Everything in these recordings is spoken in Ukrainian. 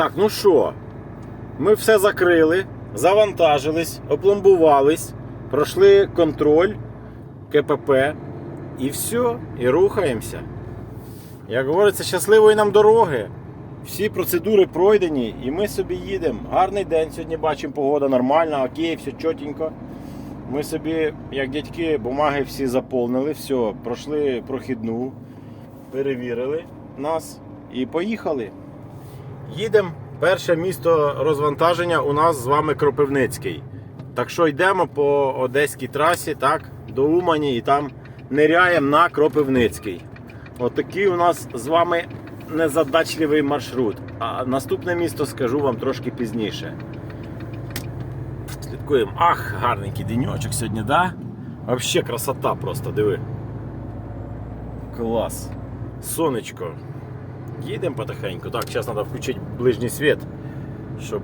Так, ну що, ми все закрили, завантажились, опломбувались, пройшли контроль КПП і все, і рухаємося. Як говориться, щасливої нам дороги. Всі процедури пройдені, і ми собі їдемо. Гарний день сьогодні бачимо, погода нормальна, окей, все чотенько. Ми собі, як дядьки, бумаги всі заповнили, все, пройшли прохідну, перевірили нас і поїхали. Їдемо. Перше місто розвантаження у нас з вами Кропивницький. Так що йдемо по одеській трасі, так, до Умані і там ниряємо на Кропивницький. Отакий у нас з вами незадачливий маршрут. А наступне місто скажу вам трошки пізніше. Слідкуємо. Ах, гарненький денечок сьогодні, да? Вообще красота просто, диви. Клас. Сонечко. Їдемо потихеньку. Так, зараз треба включити ближній світ, щоб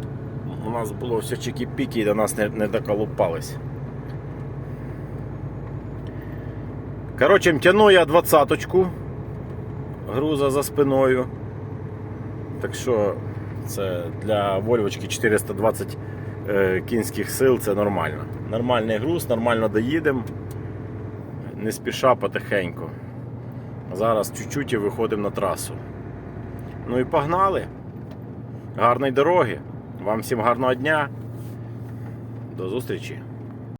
у нас було все чики-піки і до нас не, не доколупались. Коротше, тяну я двадцяточку груза за спиною. Так що це для Вольвочки 420 е, кінських сил це нормально. Нормальний груз, нормально доїдемо. Не спіша потихеньку. Зараз чуть-чуть і виходимо на трасу. Ну і погнали. Гарної дороги. Вам всім гарного дня. До зустрічі.